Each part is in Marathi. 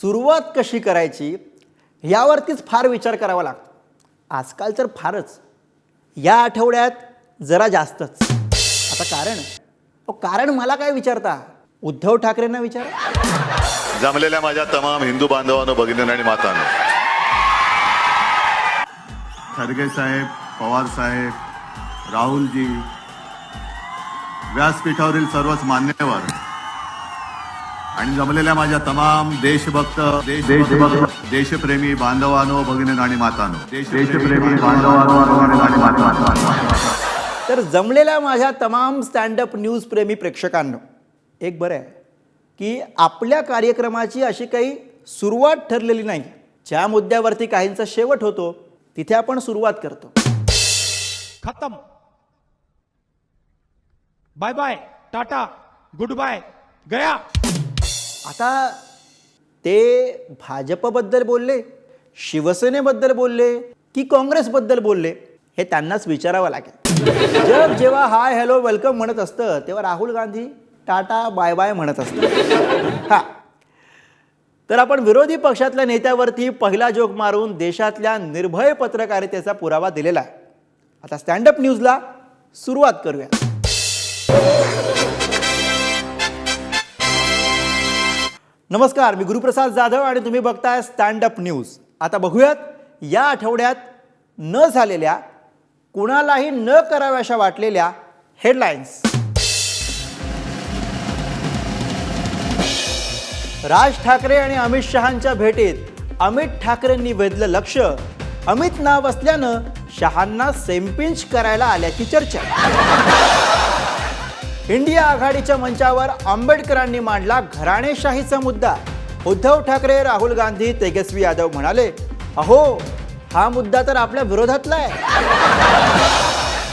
सुरुवात कशी करायची यावरतीच फार विचार करावा लागतो. आजकाल तर फारच. या आठवड्यात जरा जास्तच. आता कारण? अहो, कारण मला काय विचारता? उद्धव ठाकरेंना विचारा. जमलेल्या माझ्या तमाम हिंदू बांधवांनो भगिनींनो आणि मातांनो. खरगे साहेब पवार साहेब राहुलजी व्यासपीठावरील सर्वच मान्यवर आणि जमलेल्या माझ्या तमाम देशभक्त देश देशभक्त देशप्रेमी बांधवानो भगिनींनो आणि मातांनो. देशप्रेमी बांधवानो आणि मातांनो. तर जमलेल्या माझ्या तमाम स्टँडअप न्यूज प्रेमी प्रेक्षकांनो एक बरं आहे की आपल्या कार्यक्रमाची अशी काही सुरुवात ठरलेली नाही. ज्या मुद्द्यावरती काहींचा शेवट होतो तिथे आपण सुरुवात करतो. खत्म. Bye bye tata good bye गया. आता ते भाजपबद्दल बोलले शिवसेनेबद्दल बोलले की काँग्रेसबद्दल बोलले हे त्यांनाच विचारावं लागेल. जग जेव्हा हाय हॅलो वेलकम म्हणत असतं तेव्हा Rahul Gandhi tata bye bye म्हणत असतं. हा. तर आपण विरोधी पक्षातल्या नेत्यावरती पहिला जोक मारून देशातल्या निर्भय पत्रकारितेचा पुरावा दिलेला आहे. आता स्टँडअप न्यूजला सुरुवात करूया. नमस्कार मी गुरुप्रसाद जाधव आणि तुम्ही बघताय स्टँड अप न्यूज आता बघूयात या आठवड्यात न झालेल्या कुणालाही न कराव्याशा वाटलेल्या हेडलाईन्स राज ठाकरे आणि अमित शहांच्या भेटीत अमित ठाकरेंनी वेधलं लक्ष. अमित नाव असल्यानं शहांना सेमपिंच करायला आल्याची चर्चा. इंडिया आघाडीच्या मंचावर आंबेडकरांनी मांडला घराणेशाहीचा मुद्दा. उद्धव ठाकरे राहुल गांधी तेजस्वी यादव म्हणाले अहो हा मुद्दा तर आपल्या विरोधातला आहे.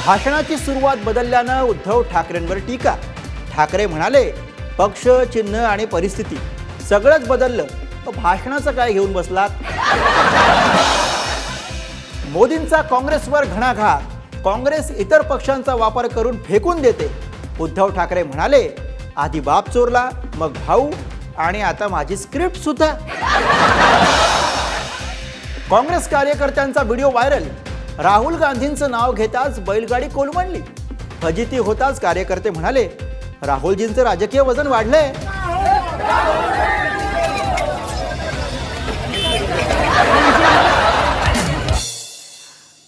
भाषणाची सुरुवात बदलल्यानं उद्धव ठाकरेंवर टीका. ठाकरे म्हणाले पक्ष चिन्ह आणि परिस्थिती सगळंच बदललं. भाषणाचं काय घेऊन बसलात? मोदींचा काँग्रेसवर घणाघात. काँग्रेस इतर पक्षांचा वापर करून फेकून देते. उद्धव ठाकरे म्हणाले आधी बाप चोरला मग भाऊ आणि आता माझी स्क्रिप्ट सुद्धा. काँग्रेस कार्यकर्त्यांचा व्हिडिओ व्हायरल. राहुल गांधींचं नाव घेताच बैलगाडी कोलमडली फजिती होताच कार्यकर्ते म्हणाले राहुलजींचं राजकीय वजन वाढलंय.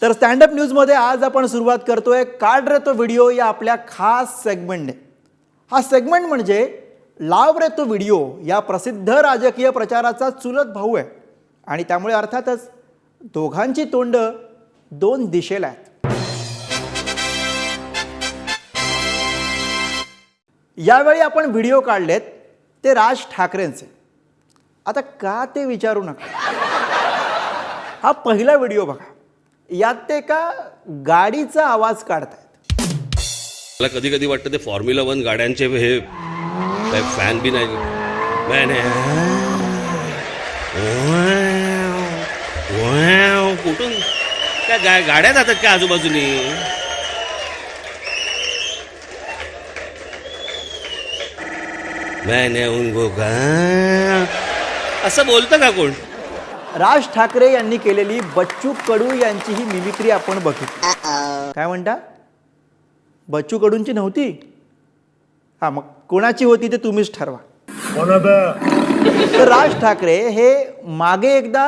तर स्टँडअप न्यूजमध्ये आज आपण सुरुवात करतोय. काढ रे तो व्हिडिओ या आपल्या खास सेगमेंटने हा सेगमेंट म्हणजे लाव रे तो व्हिडिओ या प्रसिद्ध राजकीय प्रचाराचा चुलत भाऊ आहे. आणि त्यामुळे अर्थातच दोघांची तोंड दोन दिशेला आहेत. यावेळी आपण व्हिडिओ काढलेत ते राज ठाकरेंचे. आता का ते विचारू नका? हा पहिला व्हिडिओ बघा. यात ते का गाडीचा आवाज काढतायत. मला कधी कधी वाटतं ते फॉर्म्युला वन गाड्यांचे हे फॅन बी नाही. कुठून? त्या गा गाड्या जातात का आजूबाजूनी? मैंने उनको का असं बोलतं का कोण? राज ठाकरे यांनी केलेली बच्चू कडू यांची ही मिमिक्री आपण बघितली. काय म्हणता? बच्चू कडूंची नव्हती? हा मग कोणाची होती ते तुम्हीच ठरवा. तर राज ठाकरे हे मागे एकदा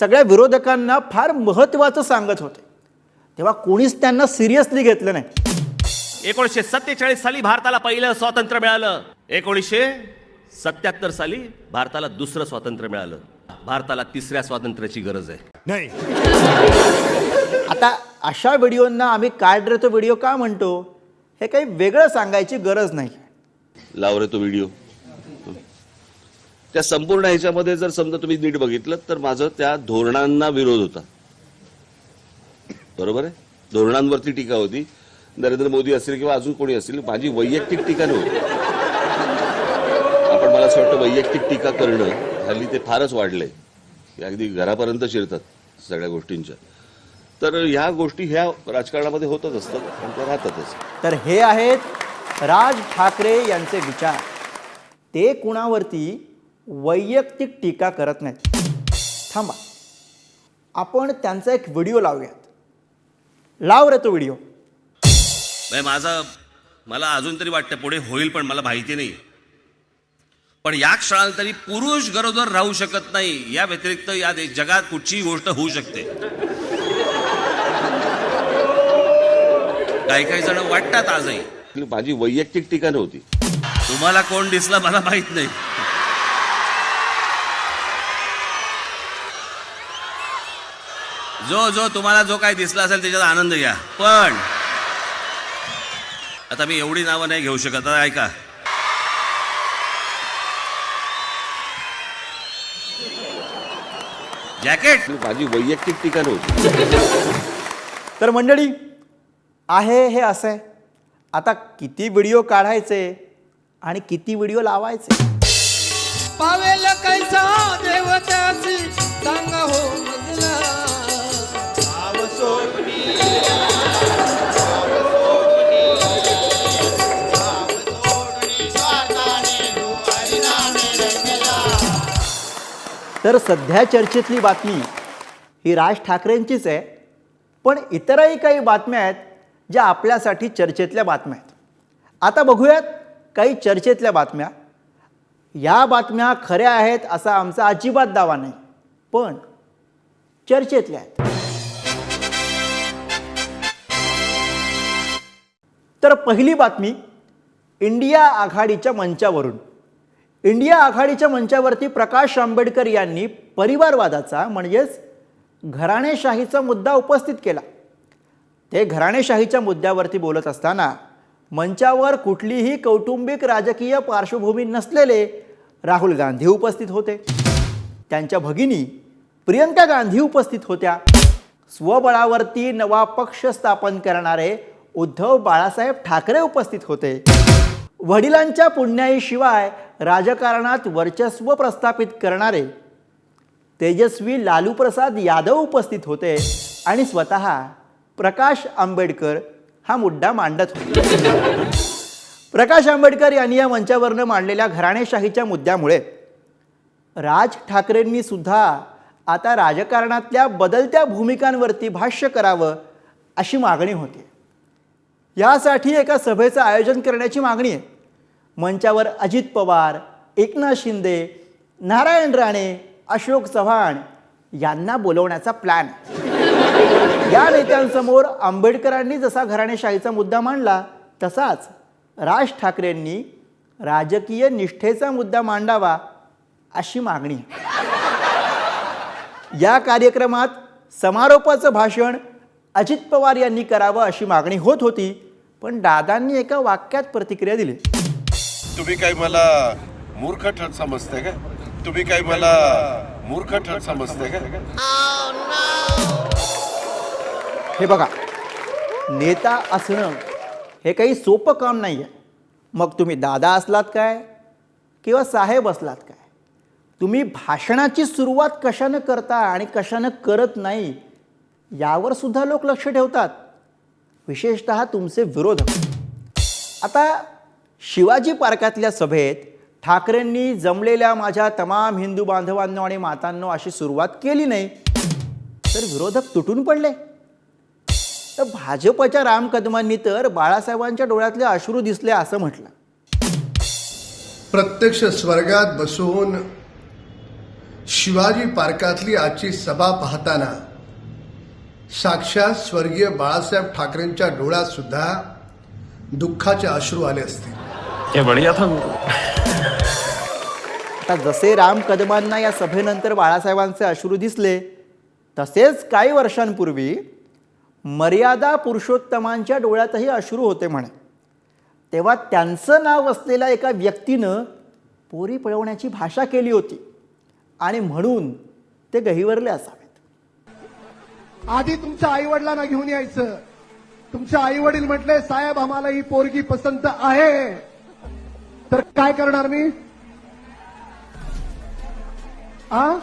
सगळ्या विरोधकांना फार महत्त्वाचं सांगत होते. तेव्हा कोणीच त्यांना सिरियसली घेतलं नाही. एकोणीसशे सत्तेचाळीस साली भारताला पहिलं स्वातंत्र्य मिळालं. एकोणीसशे सत्याहत्तर साली भारताला दुसरं स्वातंत्र्य मिळालं. भारताला तिसऱ्या स्वातंत्र्याची गरज आहे. आता अशा व्हिडिओंना आम्ही काढ रे तो व्हिडिओ का म्हणतो? हे काही वेगळं सांगायची गरज नाही. लाव रे तो व्हिडिओ. त्या संपूर्ण ह्याच्यामध्ये जर समजा तुम्ही नीट बघितलं तर माझं त्या धोरणांना विरोध होता. बरोबर आहे? धोरणांवरती टीका होती. नरेंद्र मोदी असेल किंवा अजून कोणी असेल माझी वैयक्तिक टीका नव्हती. आपण मला असं वाटतं वैयक्तिक टीका करणं हल्ली ते फारच वाढलंय हे अगदी घरापर्यंत शिरतात सगळ्या गोष्टींच्या. तर ह्या गोष्टी ह्या राजकारणामध्ये होतच असतात आणि त्या राहतातच. तर हे आहेत राज ठाकरे यांचे विचार. ते कुणावरती वैयक्तिक टीका करत नाहीत. थांबा. आपण त्यांचा एक व्हिडिओ लावूयात. लाव रे तो व्हिडिओ. म्हणजे माझं मला अजून तरी वाटतं पुढे होईल पण मला माहिती नाही. पण या क्षणाला तरी पुरुष गरोदर राहू शकत नाही. या व्यतिरिक्त या जगात कुठचीही गोष्ट होऊ शकते. काही काही जण वाटतात आजही. माझी वैयक्तिक टीका नव्हती तुम्हाला कोण दिसलं मला माहीत नाही. जो जो तुम्हाला जो काही दिसला असेल त्याच्यात आनंद घ्या. पण आता मी एवढी नावं नाही घेऊ शकत. आता ऐका. जॅकेट. माझी वैयक्तिक टीका नव्हती. तर मंडळी आहे हे असं. आहे आता किती व्हिडिओ काढायचे आणि किती व्हिडिओ लावायचे? पावेल कैसा देवताची सांग हो मजला तर सध्या चर्चेतली बातमी ही राज ठाकरेंचीच आहे. पण इतरही काही बातम्या आहेत ज्या आपल्यासाठी चर्चेतल्या बातम्या आहेत. आता बघूयात काही चर्चेतल्या बातम्या. या बातम्या खऱ्या आहेत असा आमचा अजिबात दावा नाही. पण चर्चेतल्या आहेत. तर पहिली बातमी इंडिया आघाडीच्या मंचावरून. इंडिया आघाडीच्या मंचावरती प्रकाश आंबेडकर यांनी परिवारवादाचा म्हणजेच घराणेशाहीचा मुद्दा उपस्थित केला. ते घराणेशाहीच्या मुद्द्यावरती बोलत असताना मंचावर कुठलीही कौटुंबिक राजकीय पार्श्वभूमी नसलेले राहुल गांधी उपस्थित होते. त्यांच्या भगिनी प्रियंका गांधी उपस्थित होत्या. स्वबळावरती नवा पक्ष स्थापन करणारे उद्धव बाळासाहेब ठाकरे उपस्थित होते. वडिलांच्या पुण्याईशिवाय राजकारणात वर्चस्व प्रस्थापित करणारे तेजस्वी लालूप्रसाद यादव उपस्थित होते आणि स्वतः प्रकाश आंबेडकर हा मुद्दा मांडत होते. प्रकाश आंबेडकर यांनी या मंचावरनं मांडलेल्या घराणेशाहीच्या मुद्द्यामुळे राज ठाकरेंनी सुद्धा आता राजकारणातल्या बदलत्या भूमिकांवरती भाष्य करावं अशी मागणी होती. यासाठी एका सभेचं आयोजन करण्याची मागणी आहे. मंचावर अजित पवार एकनाथ शिंदे नारायण राणे अशोक चव्हाण यांना बोलवण्याचा प्लॅन या नेत्यांसमोर आंबेडकरांनी जसा घराणेशाहीचा मुद्दा मांडला तसाच राज ठाकरेंनी राजकीय निष्ठेचा मुद्दा मांडावा अशी मागणी. या कार्यक्रमात समारोपाचं भाषण अजित पवार यांनी करावं अशी मागणी होत होती पण दादांनी एका वाक्यात प्रतिक्रिया दिली. तुम्ही काय मला मूर्ख ठर समजते का? तुम्ही काय मला मूर्ख ठर समजते का? हे बघा नेता असणं हे काही सोपं काम नाही आहे मग तुम्ही दादा असलात काय? किंवा साहेब असलात काय? तुम्ही भाषणाची सुरुवात कशानं करता आणि कशानं करत नाही यावर सुद्धा लोक लक्ष ठेवतात. विशेषत तुमचे विरोधक. आता शिवाजी पार्कातल्या सभेत ठाकरेंनी जमलेल्या माझ्या तमाम हिंदू बांधवांनो आणि मातांनो अशी सुरुवात केली नाही तर विरोधक तुटून पडले. तर भाजपच्या राम कदमांनी तर बाळासाहेबांच्या डोळ्यातले अश्रू दिसले असं म्हटलं. प्रत्यक्ष स्वर्गात बसून शिवाजी पार्कातली आजची सभा पाहताना साक्षात स्वर्गीय बाळासाहेब ठाकरेंच्या डोळ्यात सुद्धा दुःखाचे अश्रू आले असतील. आता जसे राम कदमांना या सभेनंतर बाळासाहेबांचे अश्रू दिसले तसेच काही वर्षांपूर्वी मर्यादा पुरुषोत्तमांच्या डोळ्यातही अश्रू होते म्हणे. तेव्हा त्यांचं नाव असलेल्या एका व्यक्तीनं पोरी पळवण्याची भाषा केली होती आणि म्हणून ते गहिवरले असावेत. आधी तुमच्या आई वडिलांना घेऊन यायचं. तुमच्या आई वडील म्हटले साहेब आम्हाला ही पोरगी पसंत आहे. तर काय करणार मी? आ?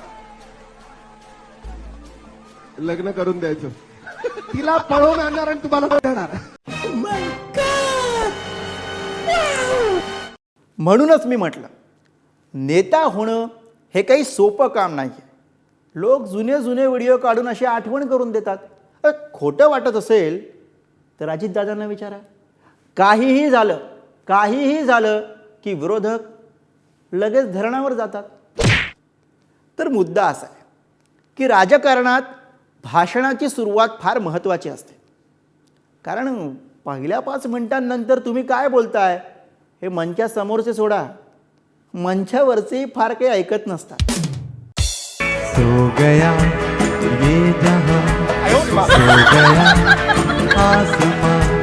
लग्न करून द्यायचं. तिला पळवून आणणार आणि तुम्हाला देणार म्हणूनच मी म्हटलं नेता होणं हे काही सोपं काम नाही आहे लोक जुने जुने व्हिडिओ काढून अशी आठवण करून देतात. खोटं वाटत असेल तर अजितदादांना विचारा. काहीही झालं काहीही झालं की विरोधक लगेच धरणावर जातात. तर मुद्दा असा आहे की राजकारणात भाषणाची सुरुवात फार महत्त्वाची असते. कारण पहिल्या पाच मिनिटांनंतर तुम्ही काय बोलताय हे मंच्या समोरचे सोडा. मंचावरचे फार काही ऐकत नसतात. सो गया ये जहां सो गया आसमान.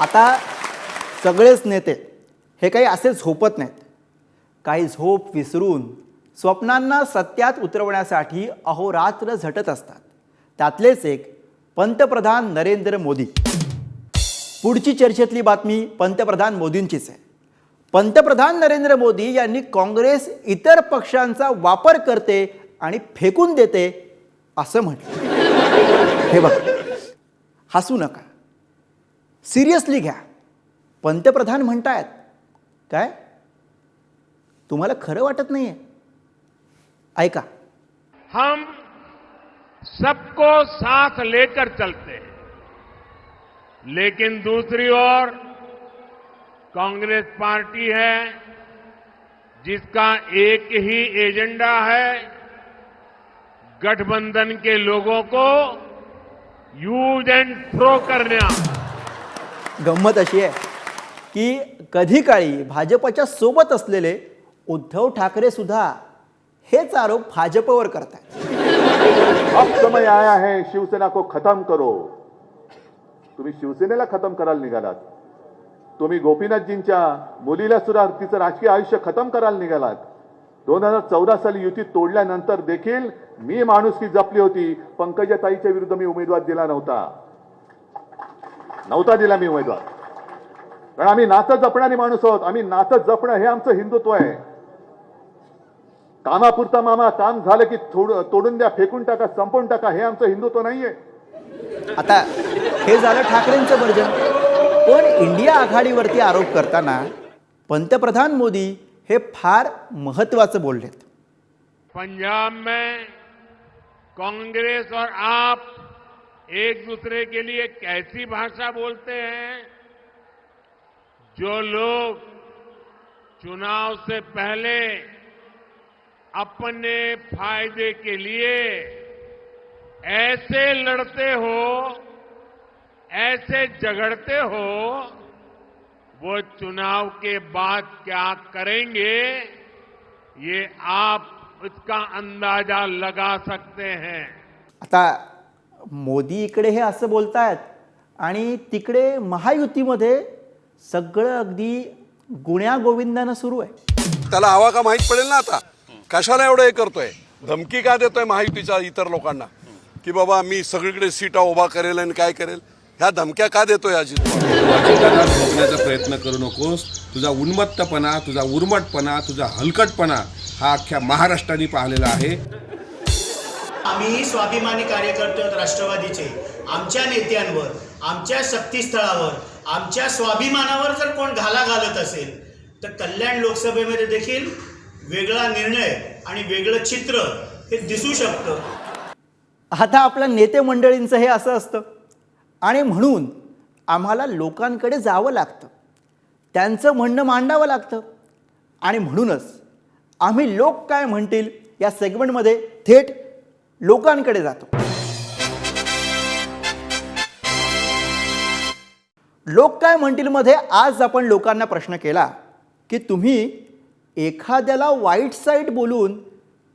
आता सगळेच नेते हे काही असे झोपत नाहीत. काही झोप विसरून स्वप्नांना सत्यात उतरवण्यासाठी अहोरात्र झटत असतात. त्यातलेच एक पंतप्रधान नरेंद्र मोदी. पुढची चर्चेतली बातमी पंतप्रधान मोदींचीच आहे. पंतप्रधान नरेंद्र मोदी यांनी काँग्रेस इतर पक्षांचा वापर करते आणि फेकून देते असं म्हटलं. हे बघा. हसू नका. सिरियसली घ्या. पंतप्रधान म्हणतायत. काय? तुम्हाला खरं वाटत नाहीये. ऐका. हम सबको साथ लेकर चलते हैं. लेकिन दूसरी ओर कांग्रेस पार्टी है जिसका एक ही एजेंडा है गठबंधन के लोगों को यूज एंड थ्रो करना। गंमत अशी आहे की कधी काळी भाजपच्या सोबत असलेले उद्धव ठाकरे सुद्धा हेच आरोप भाजपवर करतात अब समय आया है शिवसेना को खतम करो। तुम्ही शिवसेनेला खतम करायला निघालात. तुम्ही गोपीनाथजींच्या मुलीला सुद्धा तिचं राजकीय आयुष्य खतम करायला निघालात. दोन हजार चौदा साली युती तोडल्यानंतर देखील मी माणुसकी जपली होती. पंकजाताईच्या विरुद्ध मी उमेदवार दिला नव्हता. नव्हता दिला मी उमेदवार. कारण आम्ही नातं जपणारी माणूस आहोत. आम्ही नातं जपणं हे आमचं हिंदुत्व आहे. कामापुरता मामा काम झालं की थोड तोडून द्या फेकून टाका संपवून टाका हे आमचं हिंदुत्व नाहीये. आता हे झालं ठाकरेंचं वर्जन पण इंडिया आघाडीवरती आरोप करताना पंतप्रधान मोदी हे फार महत्त्वाचं बोललेत. पंजाब में कांग्रेस और आप एक दूसरे के लिए कैसी भाषा बोलते हैं? जो लोग चुनाव से पहले अपने फ़ायदे के लिए ऐसे लड़ते हो, ऐसे झगड़ते हो, वो चुनाव के बाद क्या करेंगे? ये आप इसका अंदाज़ा लगा सकते हैं। आता मोदी इकडे हे असं बोलतायत आणि तिकडे महायुतीमध्ये सगळं अगदी गुण्या गोविंदानं सुरू आहे. त्याला हवा का माहीत पडेल ना आता? कशाला एवढं हे करतोय? धमकी का देतोय महायुतीच्या इतर लोकांना? की बाबा मी सगळीकडे सीटा उभा करेल आणि काय करेल? ह्या धमक्या का देतोय अजित? झोपण्याचा प्रयत्न करू नकोस. तुझा उन्मत्तपणा तुझा उर्मटपणा तुझा हलकटपणा हा अख्ख्या महाराष्ट्राने पाहिलेला आहे. आम्ही स्वाभिमानी कार्यकर्ते आहोत राष्ट्रवादीचे. आमच्या नेत्यांवर आमच्या शक्तीस्थळावर आमच्या स्वाभिमानावर जर कोण घाला घालत असेल तर कल्याण लोकसभेमध्ये देखील वेगळा निर्णय आणि वेगळं चित्र हे दिसू शकतं. आता आपल्या नेते मंडळींचं हे असं असतं. आणि म्हणून आम्हाला लोकांकडे जावं लागतं. त्यांचं म्हणणं मांडावं लागतं. आणि म्हणूनच आम्ही लोक काय म्हणतील या सेगमेंटमध्ये थेट लोकांकडे जातो. लोक काय म्हणतील मध्ये आज आपण लोकांना प्रश्न केला की तुम्ही एखाद्याला वाईट साईड बोलून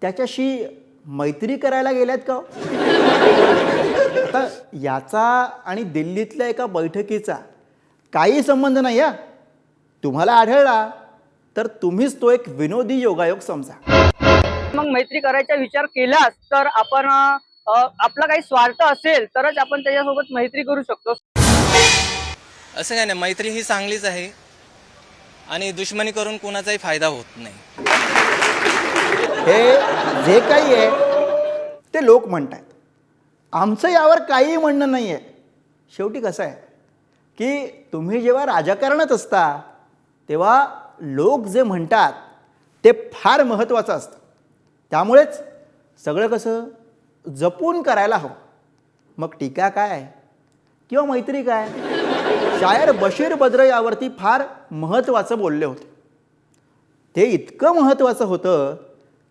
त्याच्याशी मैत्री करायला गेल्यात का हो? आता याचा आणि दिल्लीतल्या एका बैठकीचा काही संबंध नाही या तुम्हाला आढळला तर तुम्हीच तो एक विनोदी योगायोग समजा. मग मैत्री करायचा विचार केलाच तर आपण आपला काही स्वार्थ असेल तरच आपण त्याच्यासोबत मैत्री करू शकतो. असं काय नाही मैत्री ही चांगलीच आहे आणि दुश्मनी करून कोणाचाही फायदा होत नाही. हे जे काही आहे ते लोक म्हणत आहेत आमचं यावर काहीही म्हणणं नाही आहे शेवटी कसं आहे की तुम्ही जेव्हा राजकारणात असता तेव्हा लोक जे म्हणतात ते फार महत्त्वाचं असतं. त्यामुळेच सगळं कसं जपून करायला हवं. मग टीका काय? किंवा मैत्री काय? शायर बशीर बद्र यावरती फार महत्त्वाचं बोलले होते. ते इतकं महत्त्वाचं होतं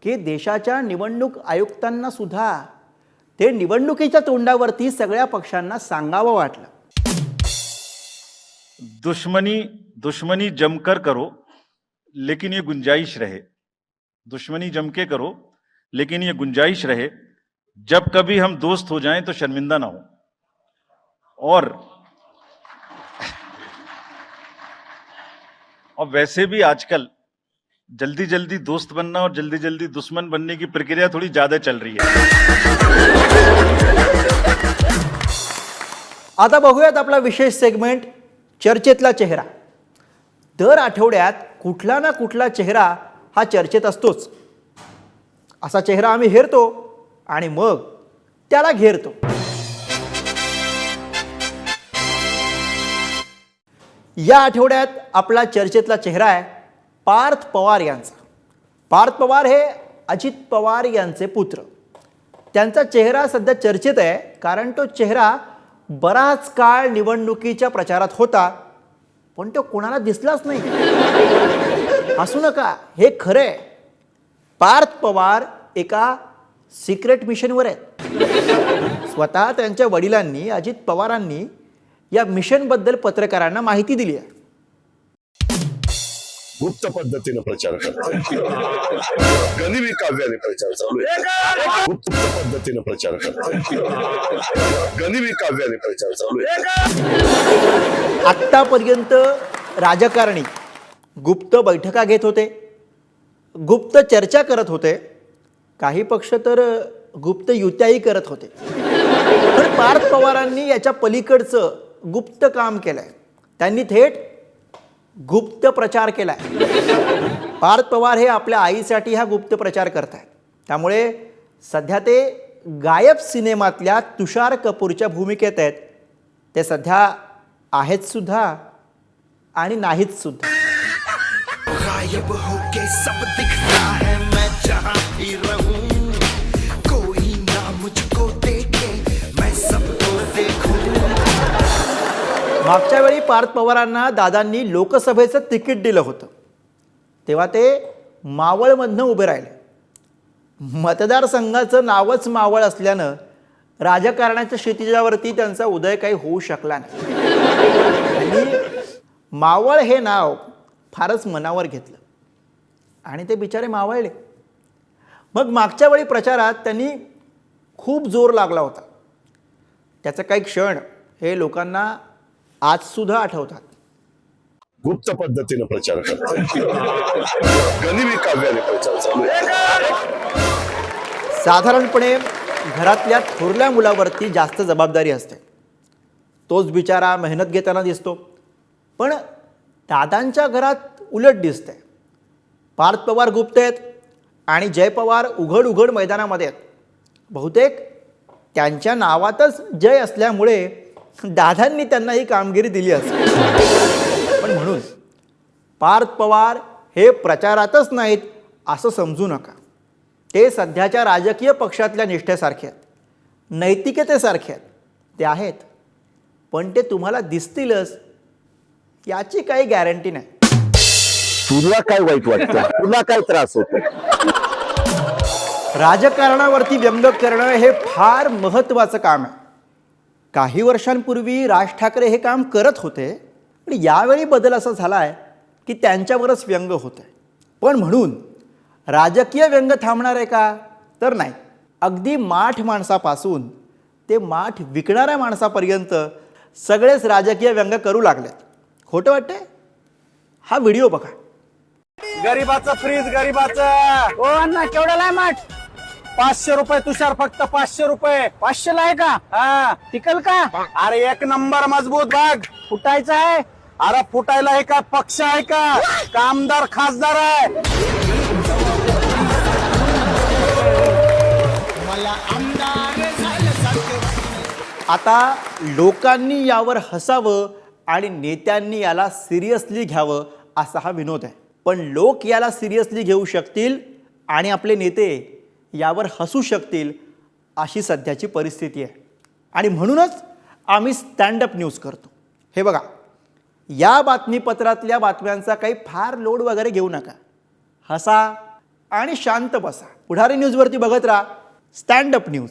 की देशाच्या निवडणूक आयुक्तांना सुद्धा ते निवडणुकीच्या तोंडावरती सगळ्या पक्षांना सांगावं वाटलं. दुश्मनी दुश्मनी जमकर करो लेकिन ये गुंजाइश रहे. दुश्मनी जमके करो लेकिन ये गुंजाइश रहे जब कभी हम दोस्त हो जाएं तो शर्मिंदा ना हो। और और वैसे भी आजकल जल्दी जल्दी दोस्त बनना और जल्दी जल्दी दुश्मन बनने की प्रक्रिया थोड़ी ज्यादा चल रही है। आता बघूयात आपला विशेष सेगमेंट चर्चेतला चेहरा. दर आठवड्यात कुठला ना कुठला चेहरा हा चर्चेत असतोच. असा चेहरा आम्ही हेरतो आणि मग त्याला घेरतो. या आठवड्यात आपला चर्चेतला चेहरा आहे पार्थ पवार यांचा. पार्थ पवार हे अजित पवार यांचे पुत्र. त्यांचा चेहरा सध्या चर्चेत आहे कारण तो चेहरा बराच काळ निवडणुकीच्या प्रचारात होता पण तो कोणाला दिसलाच नाही. असू नका हे खरं आहे पार्थ पवार एका सिक्रेट मिशनवर आहेत. स्वतः त्यांच्या वडिलांनी अजित पवारांनी या मिशनबद्दल पत्रकारांना माहिती दिली आहे. गुप्त पद्धतीनं प्रचार करतात गनिमी काव्याने प्रचार चालू आहे. गुप्त पद्धतीनं प्रचार करतात गनिमी काव्याने प्रचार चालू आहे. आत्तापर्यंत राजकारणी गुप्त बैठका घेत होते गुप्त चर्चा करत होते काही पक्ष तर गुप्त युत्याही करत होते. पण पार्थ पवारांनी याच्या पलीकडचं गुप्त काम केलंय. त्यांनी थेट गुप्त प्रचार केलाय. पार्थ पवार हे आपल्या आईसाठी हा गुप्त प्रचार करत आहेत त्यामुळे सध्या ते गायब सिनेमातल्या तुषार कपूरच्या भूमिकेत आहेत. ते सध्या आहेत सुद्धा आणि नाहीत सुद्धा. गायब होके सब मागच्या वेळी पार्थ पवारांना दादांनी लोकसभेचं तिकीट दिलं होतं. तेव्हा ते मावळमधनं उभे राहिले. मतदारसंघाचं नावच मावळ असल्यानं राजकारणाच्या क्षितिजावरती त्यांचा उदय काही होऊ शकला नाही. आणि मावळ हे नाव फारच मनावर घेतलं. आणि ते बिचारे मावळले. मग मागच्या वेळी प्रचारात त्यांनी खूप जोर लागला होता. त्याचं काही क्षण हे लोकांना आजसुद्धा आठवतात. गुप्त पद्धतीनं प्रचार करतात. गनिमी काव्याने प्रचार चालू आहे. साधारणपणे घरातल्या थोरल्या मुलावरती जास्त जबाबदारी असते. तोच बिचारा मेहनत घेताना दिसतो. पण दादांच्या घरात उलट दिसतंय पार्थ पवार गुप्त आहेत आणि जय पवार उघड उघड मैदानामध्ये आहेत. बहुतेक त्यांच्या नावातच जय असल्यामुळे दादांनी त्यांना ही कामगिरी दिली असेल पण म्हणून पार्थ पवार हे प्रचारातच नाहीत असं समजू नका. ते सध्याच्या राजकीय पक्षातल्या निष्ठेसारखे आहेत. नैतिकतेसारखे आहेत. ते आहेत. पण ते तुम्हाला दिसतीलच याची काही गॅरंटी नाही. तुला काय वाईट वाटतं? तुला काय त्रास होतो? राजकारणावरती व्यंग करणं हे फार महत्त्वाचं काम आहे. काही वर्षांपूर्वी राज ठाकरे हे काम करत होते पण यावेळी बदल असा झाला आहे की त्यांच्यावरच व्यंग होत आहे पण म्हणून राजकीय व्यंग थांबणार आहे का? तर नाही. अगदी माठ माणसापासून ते माठ विकणाऱ्या माणसापर्यंत सगळेच राजकीय व्यंग करू लागलेत. खोटं वाटतंय? हा व्हिडिओ बघा. गरीबाचं फ्रीज गरीबाचं. ओ अण्णा केवढ्याला माठ? पाचशे रुपये तुषार फक्त पाचशे रुपये. पाचशे ला आहे का? हा. टिकल का? अरे एक नंबर मजबूत बाग. फुटायचा आहे? अरे फुटायला आहे का पक्ष आहे का? कामदार खासदार आहे. आता लोकांनी यावर हसावं आणि नेत्यांनी याला सिरियसली घ्यावं असा हा विनोद आहे. पण लोक याला सिरियसली घेऊ शकतील आणि आपले नेते यावर हसू शकतील अशी सध्याची परिस्थिती आहे. आणि म्हणूनच आम्ही स्टँडअप न्यूज करतो. हे बघा या बातमीपत्रातल्या बातम्यांचा काही फार लोड वगैरे घेऊ नका. हसा आणि शांत बसा. पुढारी न्यूजवरती बघत राहा. Stand up news